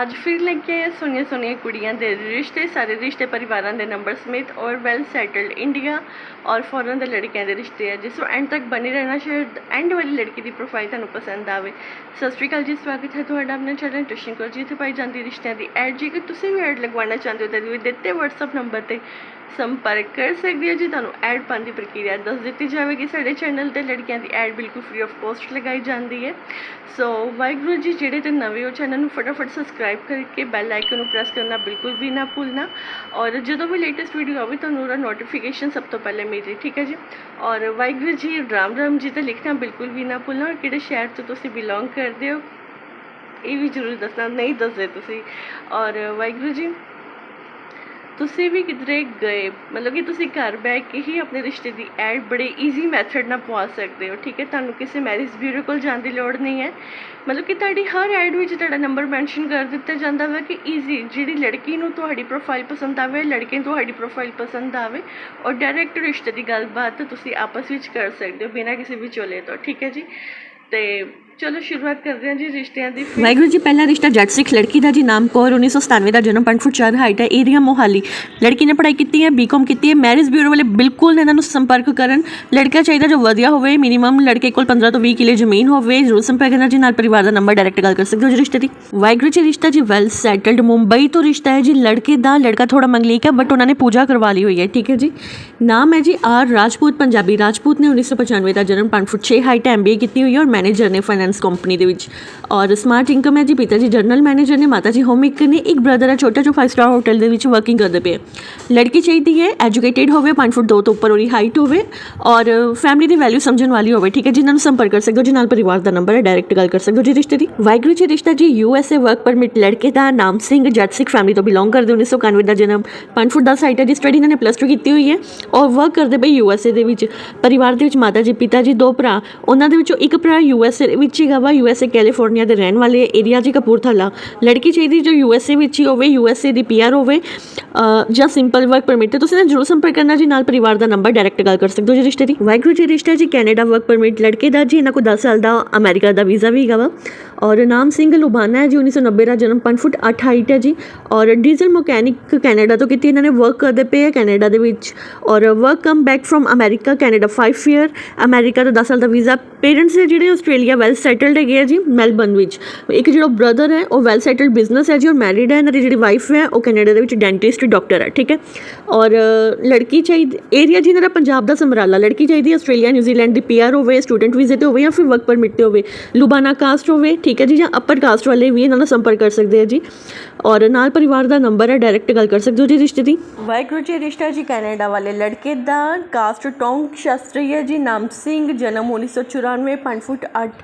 ਅੱਜ ਫਿਰ ਲੈ ਕੇ ਆਏ ਸੋਹਣੀਆਂ ਸੋਹਣੀਆਂ ਕੁੜੀਆਂ ਦੇ ਰਿਸ਼ਤੇ, ਸਾਰੇ ਰਿਸ਼ਤੇ ਪਰਿਵਾਰਾਂ ਦੇ ਨੰਬਰ ਸਮੇਤ ਔਰ ਵੈਲ ਸੈਟਲਡ ਇੰਡੀਆ ਔਰ ਫੋਰਨ ਦੇ ਲੜਕਿਆਂ ਦੇ ਰਿਸ਼ਤੇ ਆ। ਜਿਸ ਨੂੰ ਐਂਡ ਤੱਕ ਬਣੇ ਰਹਿਣਾ, ਸ਼ਾਇਦ ਐਂਡ ਵਾਲੀ ਲੜਕੀ ਦੀ ਪ੍ਰੋਫਾਈਲ ਤੁਹਾਨੂੰ ਪਸੰਦ ਆਵੇ। ਸਤਿ ਸ਼੍ਰੀ ਅਕਾਲ ਜੀ, ਸਵਾਗਤ ਹੈ ਤੁਹਾਡਾ ਆਪਣੇ ਚੈਨਲ ਟਿਊਸ਼ਨ ਕੋਲ ਇੱਥੇ ਪਾਈ ਜਾਂਦੀ ਰਿਸ਼ਤਿਆਂ ਦੀ ਐਡ ਜੇਕਰ ਤੁਸੀਂ ਵੀ ਐਡ ਲਗਵਾਉਣਾ ਚਾਹੁੰਦੇ ਹੋ, ਤਾਂ ਦਿੱਤੇ WhatsApp ਨੰਬਰ ਤੇ ਸੰਪਰਕ ਕਰ ਸਕਦੇ ਹੋ ਜੀ, ਤੁਹਾਨੂੰ ਐਡ ਪਾਉਣ ਦੀ ਪ੍ਰਕਿਰਿਆ ਦੱਸ ਦਿੱਤੀ ਜਾਵੇਗੀ। ਸਾਡੇ ਚੈਨਲ ਤੇ ਲੜਕੀਆਂ ਦੀ ਐਡ ਬਿਲਕੁਲ ਫ੍ਰੀ ਆਫ ਕੋਸਟ ਲਗਾਈ ਜਾਂਦੀ ਹੈ। ਸੋ ਵਾਹਿਗੁਰੂ ਜੀ, ਜਿਹੜੇ ਤੇ ਨਵੇਂ ਹੋ ਚੈਨਲ ਨੂੰ ਫਟਾਫਟ ਸਬਸਕ੍ਰਾਈਬ ਕਰਕੇ ਬੈਲ ਆਈਕਨ ਨੂੰ ਪ੍ਰੈਸ ਕਰਨਾ ਬਿਲਕੁਲ ਵੀ ਨਾ ਭੁੱਲਣਾ। ਔਰ ਜਦੋਂ ਵੀ ਲੇਟੈਸਟ ਵੀਡੀਓ ਆਵੇ, ਤੁਹਾਨੂੰ ਉਹਦਾ ਨੋਟੀਫਿਕੇਸ਼ਨ ਸਭ ਤੋਂ ਪਹਿਲੇ ਮਿਲੇ ਠੀਕ ਹੈ ਜੀ? ਔਰ ਵਾਹਿਗੁਰੂ ਜੀ, ਰਾਮ ਰਾਮ ਜੀ ਤੇ ਲਿਖਣਾ ਬਿਲਕੁਲ ਵੀ ਨਾ ਭੁੱਲਣਾ। ਔਰ ਕਿਹੜੇ ਸ਼ਹਿਰ ਤੋਂ ਤੁਸੀਂ ਬਿਲੋਂਗ ਕਰਦੇ ਹੋ, ਇਹ ਵੀ ਜ਼ਰੂਰ ਦੱਸਣਾ, ਨਹੀਂ ਦੱਸਦੇ ਤੁਸੀਂ। ਔਰ ਵਾਹਿਗੁਰੂ ਜੀ ਤੁਸੀਂ ਵੀ ਕਿਧਰੇ ਗਏ? ਮਤਲਬ ਕਿ ਤੁਸੀਂ ਘਰ ਬਹਿ ਕੇ ਹੀ ਆਪਣੇ ਰਿਸ਼ਤੇ ਦੀ ਐਡ ਬੜੇ ਈਜ਼ੀ ਮੈਥਡ ਨਾਲ ਪਵਾ ਸਕਦੇ ਹੋ, ਠੀਕ ਹੈ? ਤੁਹਾਨੂੰ ਕਿਸੇ ਮੈਰਿਜ ਬਿਊਰੋ ਕੋਲ ਜਾਣ ਦੀ ਲੋੜ ਨਹੀਂ ਹੈ। ਮਤਲਬ ਕਿ ਤੁਹਾਡੀ ਹਰ ਐਡ ਵਿੱਚ ਤੁਹਾਡਾ ਨੰਬਰ ਮੈਂਸ਼ਨ ਕਰ ਦਿੱਤਾ ਜਾਂਦਾ ਵਾ ਕਿ ਈਜ਼ੀ ਜਿਹੜੀ ਲੜਕੀ ਨੂੰ ਤੁਹਾਡੀ ਪ੍ਰੋਫਾਈਲ ਪਸੰਦ ਆਵੇ, ਲੜਕੇ ਨੂੰ ਤੁਹਾਡੀ ਪ੍ਰੋਫਾਈਲ ਪਸੰਦ ਆਵੇ, ਔਰ ਡਾਇਰੈਕਟ ਰਿਸ਼ਤੇ ਦੀ ਗੱਲਬਾਤ ਤੁਸੀਂ ਆਪਸ ਵਿੱਚ ਕਰ ਸਕਦੇ ਹੋ ਬਿਨਾਂ ਕਿਸੇ ਵਿਚੋਲੇ ਤੋਂ, ਠੀਕ ਹੈ ਜੀ? ਤੇ ਚਲੋ ਸ਼ੁਰੂਆਤ ਕਰਦੇ ਹਾਂ ਜੀ ਰਿਸ਼ਤਿਆਂ ਦੀ ਵਾਹਿਗੁਰੂ ਜੀ, ਪਹਿਲਾ ਰਿਸ਼ਤਾ ਜੱਟ ਸਿੱਖ ਲੜਕੀ ਦਾ ਜੀ, ਨਾਮ ਕੌਰ 1997 ਦਾ ਜਨਮ 5 ਫੁੱਟ 4 ਹਾਈਟ ਹੈ ਏਰੀਆ ਮੋਹਾਲੀ। ਲੜਕੀ ਨੇ ਪੜ੍ਹਾਈ ਕੀਤੀ ਹੈ ਬੀਕਾਮ ਕੀਤੀ ਹੈ ਮੈਰਿਜ ਬਿਊਰੋ ਵਾਲੇ ਬਿਲਕੁਲ ਇਹਨਾਂ ਨੂੰ ਸੰਪਰਕ ਕਰਨ। ਲੜਕਾ ਚਾਹੀਦਾ ਜੋ ਵਧੀਆ ਹੋਵੇ ਮਿਨੀਮਮ ਲੜਕੇ ਕੋਲ 15 ਤੋਂ 20 ਕਿਲੇ ਜ਼ਮੀਨ ਹੋਵੇ ਜ਼ਰੂਰ ਸੰਪਰਕ ਕਰਨਾ ਜੀ, ਨਾਲ ਪਰਿਵਾਰ ਦਾ ਨੰਬਰ ਡਾਇਰੈਕਟ ਗੱਲ ਕਰ ਸਕਦੇ ਹੋ ਜੀ ਰਿਸ਼ਤੇ ਦੀ। ਵਾਹਿਗੁਰੂ ਜੀ, ਰਿਸ਼ਤਾ ਜੀ ਵੈਲ ਸੈਟਲਡ ਮੁੰਬਈ ਤੋਂ ਰਿਸ਼ਤਾ ਹੈ ਜੀ, ਲੜਕੇ ਦਾ, ਲੜਕਾ ਥੋੜਾ ਮੰਗਲੀਕ ਹੈ ਬਟ ਉਹਨਾਂ ਨੇ ਪੂਜਾ ਕਰਵਾ ਲਈ ਹੋਈ ਹੈ, ਠੀਕ ਹੈ ਜੀ। ਨਾਮ ਹੈ ਜੀ ਆਰ ਰਾਜਪੂਤ ਪੰਜਾਬੀ। ਰਾਜਪੂਤ ਨੇ 1995 ਦਾ ਜਨਮ 5 ਫੁੱਟ 6 ਹਾਈਟ ਹੈ ਐਮਬੀਏ ਕੀਤੀ ਹੋਈ ਹੈ ਔਰ ਮੈਨੇਜਰ ਨੇ ਫਾਈਨੈਂਸ ਕੰਪਨੀ ਦੇ ਵਿੱਚ। ਔਰ ਸਮਾਰਟ ਇਨਕਮ ਹੈ ਜੀ ਪਿਤਾ ਜੀ ਜਨਰਲ ਮੈਨੇਜਰ ਨੇ, ਮਾਤਾ ਜੀ ਹੋਮ ਮੇਕਰ ਨੇ, ਇੱਕ ਬ੍ਰਦਰ ਹੈ, ਛੋਟਾ ਜੋ 5 ਸਟਾਰ ਹੋਟਲ ਦੇ ਵਿੱਚ ਵਰਕਿੰਗ ਕਰਦੇ ਪਏ ਲੜਕੀ ਚਾਹੀਦੀ ਹੈ ਐਜੂਕੇਟਿਡ ਹੋਵੇ 5 ਫੁੱਟ 2 ਤੋਂ ਉੱਪਰ ਉਹਦੀ ਹਾਈਟ ਹੋਵੇ ਔਰ ਫੈਮਿਲੀ ਦੀ ਵੈਲਿਊ ਸਮਝਣ ਵਾਲੀ ਹੋਵੇ, ਠੀਕ ਹੈ ਜਿਨ੍ਹਾਂ ਨੂੰ ਸੰਪਰਕ ਕਰ ਸਕਦੇ ਹੋ ਜੀ ਨਾਲ ਪਰਿਵਾਰ ਦਾ ਨੰਬਰ ਹੈ ਡਾਇਰੈਕਟ ਗੱਲ ਕਰ ਸਕਦੇ ਹੋ ਜੀ ਰਿਸ਼ਤੇ ਦੀ। ਵਾਹਿਗੁਰੂ ਜੀ ਰਿਸ਼ਤਾ ਜੀ U S A work permit ਲੜਕੇ ਦਾ ਨਾਮ ਸਿੰਘ ਜੱਟ ਸਿੱਖ ਫੈਮਿਲੀ ਤੋਂ ਬਿਲੋਂਗ ਕਰਦੇ 1991 ਦਾ ਜਨਮ 5 ਫੁੱਟ 10 ਹਾਈਟ ਹੈ ਜੀ ਸਟੱਡੀ ਇਹਨਾਂ ਨੇ ਪਲੱਸ 2 ਕੀਤੀ ਹੋਈ ਹੈ ਔਰ ਵਰਕ ਕਰਦੇ ਪਏ ਯੂ ਐਸ ਏ ਦੇ ਵਿੱਚ। ਪਰਿਵਾਰ ਦੇ ਵਿੱਚ ਮਾਤਾ ਜੀ, ਪਿਤਾ ਜੀ, ਦੋ ਭਰਾ, ਉਹਨਾਂ ਦੇ ਵਿੱਚੋਂ ਇੱਕ ਭਰਾ ਯੂ ਐਸ ਏ ਵਿੱਚ ਹੈਗਾ ਵਾ ਯੂ ਐਸ ਏ ਕੈਲੀਫੋਰਨੀਆ ਦੇ ਰਹਿਣ ਵਾਲੇ ਏਰੀਆ ਜੀ ਕਪੂਰਥਲਾ। ਲੜਕੀ ਚਾਹੀਦੀ ਜੋ ਯੂ ਐਸ ਏ ਵਿੱਚ ਹੀ ਹੋਵੇ ਯੂ ਐਸ ਏ ਦੀ ਪੀਆਰ ਹੋਵੇ ਜਾਂ ਸਿੰਪਲ ਵਰਕ ਪਰਮਿਟ ਤੇ ਤੁਸੀਂ ਨਾ ਜਰੂਰ ਸੰਪਰਕ ਕਰਨਾ ਜੀ, ਨਾਲ ਪਰਿਵਾਰ ਦਾ ਨੰਬਰ ਡਾਇਰੈਕਟ ਗੱਲ ਕਰ ਸਕਦੇ ਹੋ ਜੀ ਰਿਸ਼ਤੇ ਦੀ। ਵਾਹਿਗੁਰੂ ਜੀ ਰਿਸ਼ਤਾ ਜੀ ਕੈਨੇਡਾ ਵਰਕ ਪਰਮਿਟ ਲੜਕੇ ਦਾ ਜੀ, ਇਹਨਾਂ ਕੋਲ 10 ਸਾਲ ਦਾ ਅਮਰੀਕਾ ਦਾ ਵੀਜ਼ਾ ਵੀ ਹੈਗਾ ਵਾ। ਔਰ ਨਾਮ ਸਿੰਘ ਲੁਬਾਨਾ ਹੈ ਜੀ 1990 ਦਾ ਜਨਮ 5 ਫੁੱਟ 8 ਹਾਈਟ ਹੈ ਜੀ। ਔਰ ਡੀਜ਼ਲ ਮਕੈਨਿਕ ਕੈਨੇਡਾ ਤੋਂ ਕੀਤੀ ਇਹਨਾਂ ਨੇ ਵਰਕ ਕਰਦੇ ਪਏ ਹੈ ਕੈਨੇਡਾ ਦੇ ਵਿੱਚ। ਔਰ work come back from America Canada 5 year America ਦਾ 10 ਸਾਲ ਦਾ ਵੀਜ਼ਾ। ਪੇਰੈਂਟਸ ਨੇ ਜਿਹੜੇ ਆਸਟ੍ਰੇਲੀਆ ਵੈਲ ਸੈਟਲਡ ਹੈਗੇ ਆ ਜੀ ਮੈਲਬਨ ਵਿੱਚ। ਇੱਕ ਜਿਹੜਾ ਬ੍ਰਦਰ ਹੈ, ਉਹ ਵੈਲ ਸੈਟਲਡ ਬਿਜ਼ਨਸ ਹੈ ਜੀ, ਔਰ ਮੈਰਿਡ ਹੈ, ਇਹਨਾਂ ਦੀ ਜਿਹੜੀ ਵਾਈਫ ਹੈ, ਉਹ ਕੈਨੇਡਾ ਦੇ ਵਿੱਚ ਡੈਂਟਿਸਟ ਡਾਕਟਰ ਹੈ, ਠੀਕ ਹੈ? ਔਰ ਲੜਕੀ ਚਾਹੀਦੀ ਏਰੀਆ ਜੀ ਇਹਨਾਂ ਦਾ ਪੰਜਾਬ ਦਾ ਸਮਰਾਲਾ, ਲੜਕੀ ਚਾਹੀਦੀ ਆਸਟ੍ਰੇਲੀਆ ਨਿਊਜ਼ੀਲੈਂਡ ਦੀ ਪੀਆਰ ਹੋਵੇ ਸਟੂਡੈਂਟ ਵੀਜ਼ੇ ਤੇ ਹੋਵੇ ਜਾਂ ਫਿਰ ਵਰਕ ਪਰਮਿਟ ਤੇ ਹੋਵੇ। ਲੁਬਾਨਾ ਕਾਸਟ ਹੋਵੇ, ਠੀਕ ਹੈ ਜੀ, ਜਾਂ ਅਪਰ ਕਾਸਟ ਵਾਲੇ ਵੀ ਇਹਨਾਂ ਨਾਲ ਸੰਪਰਕ ਕਰ ਸਕਦੇ ਆ ਜੀ। ਔਰ ਨਾਲ ਪਰਿਵਾਰ ਦਾ ਨੰਬਰ ਹੈ ਡਾਇਰੈਕਟ ਗੱਲ ਕਰ ਸਕਦੇ ਹੋ ਜੀ ਰਿਸ਼ਤੇ ਦੀ? ਵਾਹਿਗੁਰੂ ਜੀ, ਰਿਸ਼ਤਾ ਜੀ ਕੈਨੇਡਾ ਵਾਲੇ ਲੜਕੇ ਦਾ ਕਾਸਟ ਟੋਂਗ ਸ਼ਾਸਤਰੀ ਹੈ ਜੀ, ਨਾਮ ਸਿੰਘ, ਜਨਮ 1994 5 ਫੁੱਟ 8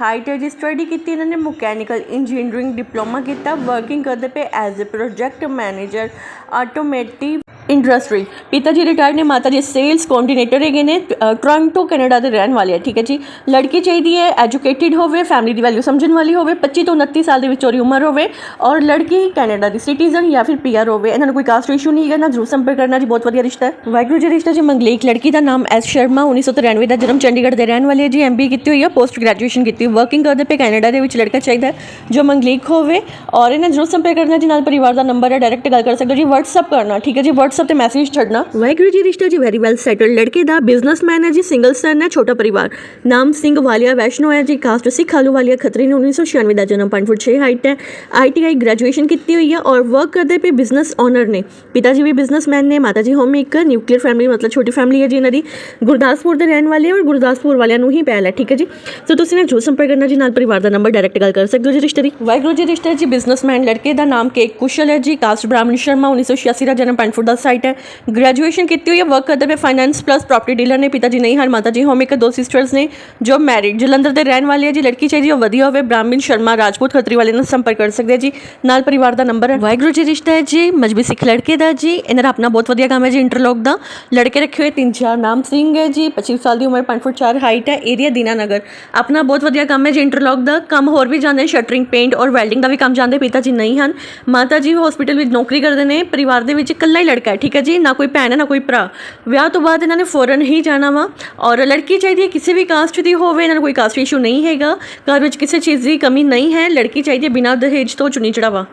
ਹਾਈਟ ਹੈ ਸਟੱਡੀ ਕੀਤੀ, ਇਹਨਾਂ ਨੇ ਮਕੈਨੀਕਲ ਇੰਜੀਨੀਅਰਿੰਗ ਡਿਪਲੋਮਾ ਕੀਤਾ, ਵਰਕਿੰਗ ਕਰਦੇ ਪਏ as a project manager automotive industry ਪਿਤਾ ਜੀ ਰਿਟਾਇਰਡ ਨੇ, ਮਾਤਾ ਜੀ ਸੇਲਸ ਕੋਆਰਡੀਨੇਟਰ ਹੈਗੇ ਨੇ ਟੋਰਾਂਟੋ ਕੈਨੇਡਾ ਦੇ ਰਹਿਣ ਵਾਲੇ ਆ, ਠੀਕ ਹੈ ਜੀ। ਲੜਕੀ ਚਾਹੀਦੀ ਹੈ ਐਜੂਕੇਟਿਡ ਹੋਵੇ ਫੈਮਿਲੀ ਦੀ ਵੈਲਿਊ ਸਮਝਣ ਵਾਲੀ ਹੋਵੇ 25 ਤੋਂ 29 ਸਾਲ ਦੇ ਵਿੱਚ ਉਹਦੀ ਉਮਰ ਹੋਵੇ, ਔਰ ਲੜਕੀ ਕੈਨੇਡਾ ਦੀ ਸਿਟੀਜ਼ਨ ਜਾਂ ਫਿਰ ਪੀਆਰ ਹੋਵੇ, ਇਹਨਾਂ ਨੂੰ ਕੋਈ ਕਾਸਟ ਇਸ਼ੂ ਨਹੀਂ ਹੈਗਾ, ਨਾ ਜ਼ਰੂਰ ਸੰਪਰਕ ਕਰਨਾ ਜੀ, ਬਹੁਤ ਵਧੀਆ ਰਿਸ਼ਤਾ ਹੈ। ਵਾਹਿਗੁਰੂ ਜੀ ਰਿਸ਼ਤਾ ਜੀ, ਮੰਗਲੀਕ, ਲੜਕੀ ਦਾ ਨਾਮ ਐਸ ਸ਼ਰਮਾ 1993 ਦਾ ਜਨਮ, ਚੰਡੀਗੜ੍ਹ ਦੇ ਰਹਿਣ ਵਾਲੀ ਹੈ ਜੀ ਐਮਬੀ ਕੀਤੀ ਹੋਈ ਹੈ ਪੋਸਟ ਗ੍ਰੈਜੂਏਸ਼ਨ ਕੀਤੀ ਵਰਕਿੰਗ ਕਰਦੇ ਪਏ ਕੈਨੇਡਾ ਦੇ ਵਿੱਚ ਲੜਕਾ ਚਾਹੀਦਾ ਜੋ ਮੰਗਲੀਕ ਹੋਵੇ, ਔਰ ਇਹਨਾਂ ਜ਼ਰੂਰ ਸੰਪਰਕ ਕਰਨਾ ਜੀ, ਨਾਲ ਪਰਿਵਾਰ ਦਾ ਨੰਬਰ ਹੈ ਡਾਇਰੈਕਟ ਗੱਲ ਕਰ ਸਕਦੇ ਹੋ ਜੀ, WhatsApp ਕਰਨਾ, ਠੀਕ ਹੈ ਜੀ, WhatsApp ਤੇ ਮੈਸੇਜ ਛੱਡਣਾ। ਵਾਹਿਗੁਰੂ ਜੀ ਰਿਸ਼ਤਾ ਜੀ ਵੈਰੀ ਵੈਲ ਸੈਟਲਡ ਲੜਕੇ ਦਾ ਬਿਜ਼ਨਸਮੈਨ ਹੈ ਜੀ ਸਿੰਗਲ ਸਨ ਹੈ ਛੋਟਾ ਪਰਿਵਾਰ। ਨਾਮ ਸਿੰਘ ਵਾਲੀਆ ਵੈਸ਼ਨੋ ਹੈ ਜੀ ਕਾਸਟ ਸਿੱਖ ਆਲੂਵਾਲੀਆ ਖੱਤਰੀ ਨੇ 1996 ਦਾ ਜਨਮ 5 ਫੁੱਟ 6 ਹਾਈਟ ਹੈ। ਆਈਟੀਆਈ ਗ੍ਰੈਜੂਏਸ਼ਨ ਕੀਤੀ ਹੋਈ ਹੈ ਔਰ ਵਰਕ ਕਰਦੇ ਪਏ ਬਿਜ਼ਨਸ ਓਨਰ ਨੇ। ਪਿਤਾ ਜੀ ਵੀ ਬਿਜ਼ਨਸਮੈਨ ਨੇ ਮਾਤਾ ਜੀ ਹੋਮ ਮੇਕਰ ਨਿਊਕਲੀਅਰ ਫੈਮਿਲੀ ਮਤਲਬ ਛੋਟੀ ਫੈਮਿਲੀ ਹੈ ਜੀ ਇਹਨਾਂ ਦੀ। ਗੁਰਦਾਸਪੁਰ ਦੇ ਰਹਿਣ ਵਾਲੇ ਔਰ ਗੁਰਦਾਸਪੁਰ ਵਾਲਿਆਂ ਨੂੰ ਹੀ ਪਹਿਲ ਹੈ ਠੀਕ ਹੈ ਜੀ? ਸੋ ਤੁਸੀਂ ਨਾ ਜਰੂਰ ਸੰਪਰਕ ਕਰਨਾ ਜੀ ਨਾਲ ਪਰਿਵਾਰ ਦਾ ਨੰਬਰ ਡਾਇਰੈਕਟ ਗੱਲ ਕਰ ਸਕਦੇ ਹੋ ਜੀ ਰਿਸ਼ਤੇ ਦੀ। ਵਾਹਿਗੁਰੂ ਜੀ ਰਿਸ਼ਤੇ ਜੀ ਬਿਜ਼ਨਸਮੈਨ ਲੜਕੇ ਦਾ ਨਾਮ ਕੇਕ ਕੁਸ਼ਲ ਹੈ ਜੀ ਕਾਸਟ ਬ੍ਰਾਹਮਣ ਸ਼ਰਮਾ 1986 ਦਾ ਜਨਮ 5 ਫੁੱਟ 10 ਹਾਈਟ ਹੈ। ਗ੍ਰੈਜੂਏਸ਼ਨ ਕੀਤੀ ਹੋਈ ਹੈ ਵਰਕ ਕਰਦੇ ਪਏ ਫਾਈਨੈਂਸ ਪਲੱਸ ਪ੍ਰਾਪਰਟੀ ਡੀਲਰ ਨੇ, ਪਿਤਾ ਜੀ ਨਹੀਂ ਹਨ ਮਾਤਾ ਜੀ ਹੋਮ ਇੱਕ ਦੋ ਸਿਸਟਰਸ ਨੇ, ਜੋ ਮੈਰਿਡ ਜਲੰਧਰ ਦੇ ਰਹਿਣ ਵਾਲੇ ਹੈ ਜੀ, ਲੜਕੀ ਚਾਹੀਦੀ ਉਹ ਵਧੀਆ ਹੋਵੇ, ਬ੍ਰਾਹਮਣ ਸ਼ਰਮਾ ਰਾਜਪੂਤ ਖੱਤਰੀ ਵਾਲੇ ਨਾਲ ਸੰਪਰਕ ਕਰ ਸਕਦੇ ਜੀ। ਨਾਲ ਪਰਿਵਾਰ ਦਾ ਨੰਬਰ ਹੈ। ਵਾਹਿਗੁਰੂ ਜੀ ਰਿਸ਼ਤਾ ਹੈ ਜੀ, ਮਜਬੀ ਸਿੱਖ ਲੜਕੇ ਦਾ ਜੀ, ਇਹਨਾਂ ਦਾ ਆਪਣਾ ਬਹੁਤ ਵਧੀਆ ਕੰਮ ਹੈ ਜੀ ਇੰਟਰਲੋਕ ਦਾ। ਲੜਕੇ ਰੱਖੇ ਹੋਏ ਤਿੰਨ ਚਾਰ ਨਾਮ ਸਿੰਘ ਹੈ ਜੀ 25 ਸਾਲ ਦੀ ਉਮਰ 5 ਫੁੱਟ 4 ਹਾਈਟ ਹੈ ਏਰੀਆ ਦੀਨਾਨਗਰ ਆਪਣਾ ਬਹੁਤ ਵਧੀਆ ਕੰਮ ਹੈ ਜੀ ਇੰਟਰਲੋਕ ਦਾ। ਕੰਮ ਹੋਰ ਵੀ ਜਾਂਦੇ ਸ਼ਟਰਿੰਗ ਪੇਂਟ ਔਰ ਵੈਲਡਿੰਗ ਦਾ ਵੀ ਕੰਮ ਜਾਂਦੇ, ਪਿਤਾ ਜੀ ਨਹੀਂ ਹਨ। ਮਾਤਾ ਜੀ ਹਸਪੀਟਲ ਵਿੱਚ ਨੌਕਰੀ ਕਰਦੇ ਨੇ, ਪਰਿਵਾਰ ਦੇ ਵਿੱਚ ਇਕੱਲਾ ਹੀ ਲੜਕਾ ਹੈ ਠੀਕ ਹੈ ਜੀ, ਨਾ ਕੋਈ ਭੈਣ ਹੈ, ਨਾ ਕੋਈ ਭਰਾ। ਵਿਆਹ ਤੋਂ ਬਾਅਦ ਇਹਨਾਂ ਨੇ ਫੌਰਨ ਹੀ ਜਾਣਾ ਵਾ ਔਰ ਲੜਕੀ ਚਾਹੀਦੀ ਹੈ ਕਿਸੇ ਵੀ ਕਾਸਟ ਦੀ ਹੋਵੇ, ਇਹਨਾਂ ਨੂੰ ਕੋਈ ਕਾਸਟ ਇਸ਼ੂ ਨਹੀਂ ਹੈਗਾ। ਘਰ ਵਿੱਚ ਕਿਸੇ ਚੀਜ਼ ਦੀ ਕਮੀ ਨਹੀਂ ਹੈ, ਲੜਕੀ ਚਾਹੀਦੀ ਹੈ ਬਿਨਾਂ ਦਹੇਜ ਤੋਂ ਚੁਣੀ ਚੜਾਵਾ।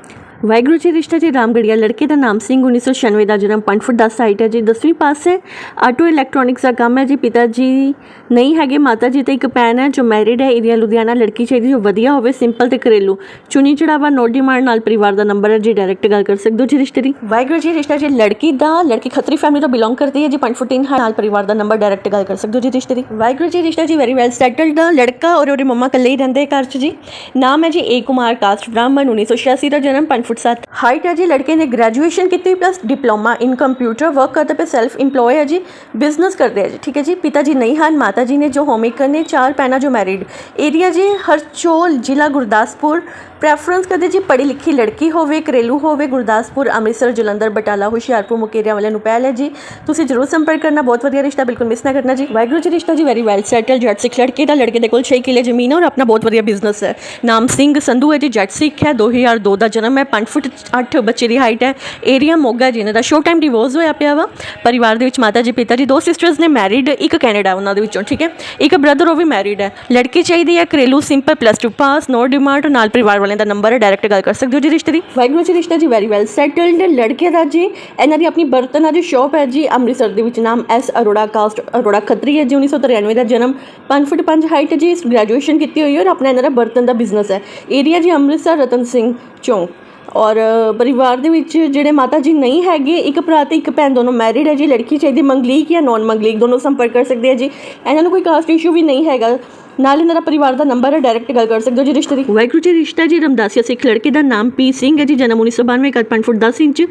ਵਾਹਿਗੁਰੂ ਜੀ ਰਿਸ਼ਤਾ ਜੀ, ਰਾਮਗੜੀਆ ਲੜਕੇ ਦਾ ਨਾਮ ਸਿੰਘ 1996 ਦਾ ਜਨਮ 5 ਫੁੱਟ 10 ਹਾਈਟ ਹੈ ਜੀ। 10ਵੀਂ ਪਾਸ ਹੈ। ਆਟੋ ਇਲੈਕਟ੍ਰੋਨਿਕਸ ਦਾ ਕੰਮ ਹੈ ਜੀ। ਪਿਤਾ ਜੀ ਨਹੀਂ ਹੈਗੇ, ਮਾਤਾ ਜੀ ਤੇ ਇੱਕ ਭੈਣ ਹੈ ਜੋ ਮੈਰਿਡ ਹੈ। ਏਰੀਆ ਲੁਧਿਆਣਾ ਲੜਕੀ ਚਾਹੀਦੀ ਜੋ ਵਧੀਆ ਹੋਵੇ ਸਿੰਪਲ ਤੇ ਘਰੇਲੂ। ਚੁਣੀ ਚੜਾਵਾ, ਨੋਟ ਡਿਮਾਂਡ ਨਾਲ ਪਰਿਵਾਰ ਦਾ ਨੰਬਰ ਹੈ ਜੀ। ਡਾਇਰੈਕਟ ਗੱਲ ਕਰ ਸਕਦੇ ਹੋ ਜੀ ਰਿਸ਼ਤੇ ਦੀ? ਵਾਹਿਗੁਰੂ ਜੀ ਰਿਸ਼ਤਾ ਜੀ, ਲੜਕੀ ਦਾ, ਲੜਕੀ ਖੱਤਰੀ ਫੈਮਿਲੀ ਤੋਂ ਬਿਲੋਂਗ ਕਰਦੀ ਹੈ ਜੀ। 5 ਫੁੱਟ 3 ਨਾਲ ਪਰਿਵਾਰ ਦਾ ਨੰਬਰ ਡਾਇਰੈਕਟ ਗੱਲ ਕਰ ਸਕਦੇ ਹੋ ਜੀ ਰਿਸ਼ਤੇ ਦੀ? ਵਾਹਿਗੁਰੂ ਜੀ ਰਿਸ਼ਤਾ ਜੀ ਵੈਰੀ ਵੈਲ ਸੈਟਲਡ ਦਾ ਲੜਕਾ ਔਰ ਉਹਦੇ ਮੰਮਾ ਇਕੱਲੇ ਹੀ ਰਹਿੰਦੇ ਘਰ 'ਚ ਜੀ। ਨਾਮ ਹੈ ਜੀ ਏ ਕੁਮਾਰ ਕਾਸਟ ਬ੍ਰਾਹਮਣ 1986 ਦਾ ਜਨਮ 5 ਫੁੱਟ 7 ਹਾਈਟ ਹੈ ਜੀ ਲੜਕੇ ਨੇ ਗ੍ਰੈਜੂਏਸ਼ਨ ਕੀਤੀ plus diploma in computer work ਕਰਦੇ ਪਏ ਸੈਲਫ EMPLOY ਹੈ ਜੀ ਬਿਜ਼ਨਸ ਕਰਦੇ ਹੈ ਜੀ, ਠੀਕ ਹੈ ਜੀ? ਪਿਤਾ ਜੀ ਨਹੀਂ ਹਨ ਮਾਤਾ ਜੀ ਨੇ ਜੋ ਹੋਮਮੇਕਰ ਨੇ, ਚਾਰ ਪੈਨਾ ਜੋ ਮੈਰਿਡ ਏਰੀਆ ਜੀ, ਹਰਚੋਲ ਜ਼ਿਲ੍ਹਾ ਗੁਰਦਾਸਪੁਰ। ਪ੍ਰੈਫਰੈਂਸ ਕਰਦੇ ਜੀ ਪੜ੍ਹੀ ਲਿਖੀ ਲੜਕੀ ਹੋਵੇ, ਘਰੇਲੂ ਹੋਵੇ, ਗੁਰਦਾਸਪੁਰ, ਅੰਮ੍ਰਿਤਸਰ, ਜਲੰਧਰ, ਬਟਾਲਾ, ਹੁਸ਼ਿਆਰਪੁਰ, ਮੁਕੇਰੀਆਂ ਵਾਲਿਆਂ ਨੂੰ ਪਹਿਲ ਹੈ ਜੀ। ਤੁਸੀਂ ਜਰੂਰ ਸੰਪਰਕ ਕਰਨਾ, ਬਹੁਤ ਵਧੀਆ ਰਿਸ਼ਤਾ, ਬਿਲਕੁਲ ਮਿਸ ਨਾ ਕਰਨਾ ਜੀ। ਵਾਹਿਗੁਰੂ ਜੀ, ਰਿਸ਼ਤਾ ਜੀ ਵੈਰੀ ਵੈਲ ਸੈਟਲ ਜੱਟ ਸਿੱਖ ਲੜਕੇ ਦਾ, ਲੜਕੇ ਦੇ ਕੋਲ 6 ਕਿੱਲੇ ਜ਼ਮੀਨ ਹੈ ਔਰ ਆਪਣਾ ਬਹੁਤ ਵਧੀਆ ਬਿਜ਼ਨਸ ਹੈ। ਨਾਮ ਸਿੰਘ ਸੰਧੂ ਹੈ ਜੀ, ਜੱਟ ਸਿੱਖ ਹੈ 2002 ਦਾ ਜਨਮ ਹੈ 5 ਫੁੱਟ 8 ਬੱਚੇ ਦੀ ਹਾਈਟ ਹੈ। ਏਰੀਆ ਮੋਗਾ ਜੀ ਇਹਨਾਂ ਦਾ ਸ਼ੋਰਟ ਟਾਈਮ ਡਿਵੋਰਸ ਹੋਇਆ ਪਿਆ ਵਾ। ਪਰਿਵਾਰ ਦੇ ਵਿੱਚ ਮਾਤਾ ਜੀ, ਪਿਤਾ ਜੀ, ਦੋ ਸਿਸਟਰਸ ਨੇ ਮੈਰਿਡ ਇੱਕ ਕੈਨੇਡਾ ਉਹਨਾਂ ਦੇ ਵਿੱਚੋਂ, ਠੀਕ ਹੈ? ਇੱਕ ਬ੍ਰਦਰ ਉਹ ਵੀ ਮੈਰਿਡ ਹੈ। ਲੜਕੀ ਚਾਹੀਦੀ ਹੈ, ਘਰੇਲੂ simple plus 2 pass no demand ਨਾਲ ਪਰਿਵਾਰ ਵਾਲਿਆਂ ਦਾ ਨੰਬਰ ਹੈ ਡਾਇਰੈਕਟ ਗੱਲ ਕਰ ਸਕਦੇ ਹੋ ਜੀ ਰਿਸ਼ਤੇ ਦੀ। ਵਾਹਿਗੁਰੂ ਜੀ, ਰਿਸ਼ਤਾ ਜੀ ਵੈਰੀ ਵੈਲ ਸੈਟਲਡ ਲੜਕੇ ਦਾ ਜੀ, ਇਹਨਾਂ ਦੀ ਆਪਣੀ ਬਰਤਨਾਂ ਦੀ ਸ਼ੌਪ ਹੈ ਜੀ, ਅੰਮ੍ਰਿਤਸਰ ਦੇ ਵਿੱਚ ਨਾਮ ਐਸ ਅਰੋੜਾ ਕਾਸਟ, ਅਰੋੜਾ ਖੱਤਰੀ ਹੈ ਜੀ 1993 ਦਾ ਜਨਮ। 5 ਫੁੱਟ 5 ਹਾਈਟ ਹੈ ਜੀ ਗ੍ਰੈਜੂਏਸ਼ਨ ਕੀਤੀ ਹੋਈ ਹੈ ਔਰ ਆਪਣਾ ਇਹਨਾਂ ਦਾ ਬਰਤਨ ਦਾ ਬਿਜ਼ਨਸ ਹੈ। ਏਰੀਆ ਜੀ ਅੰਮ੍ਰਿਤਸਰ, ਰਤਨ ਸਿੰਘ ਚੌਂਕ। ਔਰ ਪਰਿਵਾਰ ਦੇ ਵਿੱਚ ਜਿਹੜੇ ਮਾਤਾ ਜੀ ਨਹੀਂ ਹੈਗੇ, ਇੱਕ ਭਰਾ ਤੇ ਇੱਕ ਭੈਣ ਦੋਨੋਂ ਮੈਰਿਡ ਹੈ ਜੀ, ਲੜਕੀ ਚਾਹੀਦੀ, ਮੰਗਲੀਕ ਜਾਂ ਨਾਨ ਮੰਗਲੀਕ ਦੋਨੋਂ ਸੰਪਰਕ ਕਰ ਸਕਦੇ ਆ ਜੀ। ਇਹਨਾਂ ਨੂੰ ਕੋਈ ਕਾਸਟ ਇਸ਼ੂ ਵੀ ਨਹੀਂ ਹੈਗਾ। ਨਾਲ ਇਹਨਾਂ ਦਾ ਪਰਿਵਾਰ ਦਾ ਨੰਬਰ ਹੈ ਡਾਇਰੈਕਟ ਗੱਲ ਕਰ ਸਕਦੇ ਹੋ ਜੀ ਰਿਸ਼ਤੇ ਦੀ। ਵਾਹਿਗੁਰੂ ਜੀ, ਰਿਸ਼ਤਾ ਜੀ ਰਮਦਾਸੀਆ ਸਿੱਖ ਲੜਕੇ ਦਾ ਨਾਮ ਪੀ ਸਿੰਘ ਹੈ ਜੀ ਜਨਮ 1992 ਕੱਦ 5 ਫੁੱਟ 10 ਇੰਚ।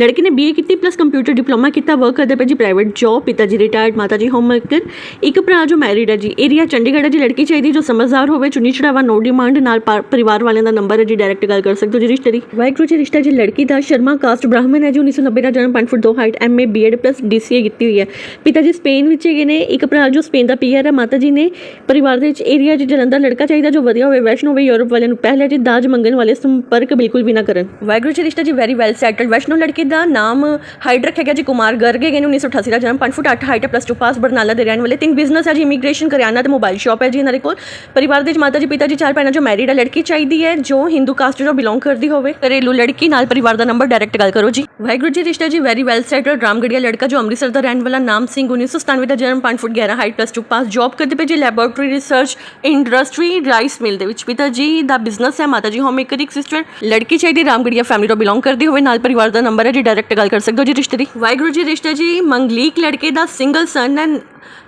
ਲੜਕੇ ਨੇ ਬੀਏ ਕੀਤੀ ਪਲੱਸ ਕੰਪਿਊਟਰ ਡਿਪਲੋਮਾ ਕੀਤਾ ਵਰਕ ਕਰਦੇ ਪਏ ਜੀ ਪ੍ਰਾਈਵੇਟ ਜੌਬ ਪਿਤਾ ਜੀ ਰਿਟਾਇਰਡ ਮਾਤਾ ਜੀ ਹੋਮ ਮੇਕਰ ਇੱਕ ਭਰਾ ਜੋ ਮੈਰਿਡ ਹੈ ਜੀ ਏਰੀਆ ਚੰਡੀਗੜ੍ਹ ਹੈ ਜੀ, ਲੜਕੀ ਚਾਹੀਦੀ ਜੋ ਸਮਝਦਾਰ ਹੋਵੇ, ਚੁੰਨੀ ਚੜਾਵਾ ਨੋ ਡਿਮਾਂਡ ਨਾਲ ਪਰਿਵਾਰ ਵਾਲਿਆਂ ਦਾ ਨੰਬਰ ਹੈ ਜੀ ਡਾਇਰੈਕਟ ਗੱਲ ਕਰ ਸਕਦੇ ਹੋ ਜੀ ਰਿਸ਼ਤੇ ਦੀ। ਵਾਹਿਗੁਰੂ ਜੀ, ਰਿਸ਼ਤਾ ਜੀ ਲੜਕੀ ਦਾ ਸ਼ਰਮਾ ਕਾਸਟ ਬ੍ਰਾਹਮਣ ਹੈ ਜੀ 1990 ਦਾ ਜਨਮ 5 foot 2 height MA BEd plus DCA ਕੀਤੀ ਹੋਈ ਹੈ। ਪਿਤਾ ਜੀ ਸਪੇਨ ਵਿੱਚ ਹੈਗੇ ਨੇ, ਇੱਕ ਭਰਾ ਜੋ ਸਪੇਨ ਦਾ ਪੀਆਰ ਹੈ, ਮਾਤਾ ਜੀ ਨੇ, ਪਰਿਵਾਰ ਦੇ ਵਿੱਚ ਏਰੀਆ 'ਚ ਜਲੰਧਰ ਲੜਕਾ ਚਾਹੀਦਾ ਜੋ ਵਧੀਆ ਹੋਵੇ, ਵੈਸ਼ਨੋ ਹੋਵੇ ਯੂਰਪ ਵਾਲਿਆਂ ਨੂੰ ਪਹਿਲੇ ਜੀ ਦਾਜ ਮੰਗਣ ਵਾਲੇ ਸੰਪਰਕ ਬਿਲਕੁਲ ਵੀ ਨਾ ਕਰਨ। ਵਾਹਿਗੁਰੂ ਜੀ, ਰਿਸ਼ਤਾ ਜੀ ਵੈਰੀ ਵੈਲ ਸੈਟਲਡ ਵੈਸ਼ਨੋ ਲੜਕੇ ਦਾ ਨਾਮ ਹਾਈਡ ਰੱਖਿਆ ਗਿਆ ਜੀ ਕੁਮਾਰ ਗਰਗ ਹੈਗੇ 1988 ਦਾ ਜਨਮ 5 foot 8 height plus 2 pass Barnala ਦੇ ਰਹਿਣ ਵਾਲੇ। ਤਿੰਨ ਬਿਜ਼ਨਸ ਹੈ ਜੀ ਇਮੀਗ੍ਰੇਸ਼ਨ ਕਰਿਆਨਾ ਤੇ ਮੋਬਾਈਲ ਸ਼ਾਪ ਹੈ ਜੀ ਇਹਨਾਂ ਦੇ ਕੋਲ। ਪਰਿਵਾਰ ਦੇ ਵਿੱਚ ਮਾਤਾ ਜੀ, ਪਿਤਾ ਜੀ, ਚਾਰ ਭੈਣਾਂ ਜੋ ਮੈਰਿਡ ਹੈ ਲੜਕੀ ਚਾਹੀਦੀ ਹੈ, ਜੋ ਹਿੰਦੂ ਕਾਸਟ ਤੋਂ ਬਿਲੋਂਗ ਕਰਦੀ ਹੋਵੇ। ਘਰੇਲੂ ਲੜਕੀ ਨਾਲ ਪਰਿਵਾਰ ਦਾ ਨੰਬਰ ਡਾਇਰੈਕਟ ਗੱਲ ਕਰੋ ਜੀ। ਵਾਹਿਗੁਰੂ ਜੀ, ਰਿਸ਼ਤਾ ਜੀ ਵੈਰੀ ਵੈਲ ਸੈਟਲਡ ਰਾਮਗੜੀਆ ਲੜਕਾ ਜੋ ਅੰਮ੍ਰਿਤਸਰ ਦਾ ਰਹਿਣ ਵਾਲਾ, ਨਾਮ ਸਿੰਘ 1997 ਦਾ ਜਨਮ 5 foot 11 height plus 2 pass job ਕਰਦੇ ਪਏ ਜੀ laboratory research industry rice mill ਦੇ ਵਿੱਚ। ਪਿਤਾ ਜੀ ਦਾ ਬਿਜ਼ਨਸ ਹੈ, ਮਾਤਾ ਜੀ ਹੋਮਮੇਕਰ ਇੱਕ ਸਿਸਟਰ ਲੜਕੀ ਚਾਹੀਦੀ, ਰਾਮਗੜੀਆ ਫੈਮਿਲੀ ਤੋਂ ਬਿਲੋਂਗ ਕਰਦੀ ਹੋਵੇ ਨਾਲ ਪਰਿਵਾਰ ਦਾ ਨੰਬਰ ਹੈ, ਜੀ ਡਾਇਰੈਕਟ ਗੱਲ ਕਰ ਸਕਦੇ ਹੋ ਜੀ ਰਿਸ਼ਤੇ ਦੀ। ਵਾਹਿਗੁਰੂ ਜੀ, ਰਿਸ਼ਤੇ ਜੀ, ਮੰਗਲੀਕ ਲੜਕੇ ਦਾ ਸਿੰਗਲ ਸਨ ਹੈ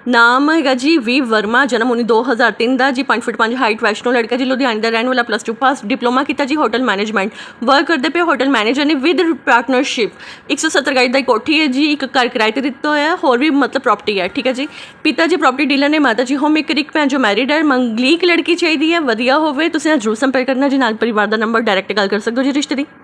ਨਾਮ ਹੈਗਾ ਜੀ ਵੀ ਵਰਮਾ ਜਨਮ 19 2003 ਦਾ ਜੀ 5 ਫੁੱਟ 5 ਹਾਈਟ ਵੈਸ਼ਨੋ ਲੜਕਾ ਜੀ, ਲੁਧਿਆਣੇ ਦਾ ਰਹਿਣ ਵਾਲਾ ਪਲੱਸ 2 ਪਾਸ ਡਿਪਲੋਮਾ ਕੀਤਾ ਜੀ ਹੋਟਲ ਮੈਨੇਜਮੈਂਟ ਵਰਕ ਕਰਦੇ ਪਏ ਹੋਟਲ ਮੈਨੇਜਰ ਨੇ ਵਿਦ ਪਾਰਟਨਰਸ਼ਿਪ 170 ਗਜ ਦਾ ਕੋਠੀ ਹੈ ਜੀ, ਇੱਕ ਘਰ ਕਿਰਾਏ ਤੇ ਦਿੱਤਾ ਹੋਇਆ ਹੈ ਹੋਰ ਵੀ ਮਤਲਬ ਪ੍ਰਾਪਰਟੀ ਹੈ, ਠੀਕ ਹੈ ਜੀ। ਪਿਤਾ ਜੀ ਪ੍ਰਾਪਰਟੀ ਡੀਲਰ ਨੇ, ਮਾਤਾ ਜੀ ਹੋਮ ਮੇਕਰ ਇੱਕ ਭੈਣ ਜੋ ਮੈਰਿਡ ਹੈ, ਮੰਗਲੀਕ ਲੜਕੀ ਚਾਹੀਦੀ ਹੈ, ਵਧੀਆ ਹੋਵੇ, ਤੁਸੀਂ ਨਾਲ ਜ਼ਰੂਰ ਸੰਪਰਕ ਕਰਨਾ ਜੀ, ਨਾਲ ਪਰਿਵਾਰ ਦਾ ਨੰਬਰ ਡਾਇਰੈਕਟ ਗੱਲ ਕਰ ਸਕਦੇ ਹੋ ਜੀ ਰਿਸ਼ਤੇ ਦੀ।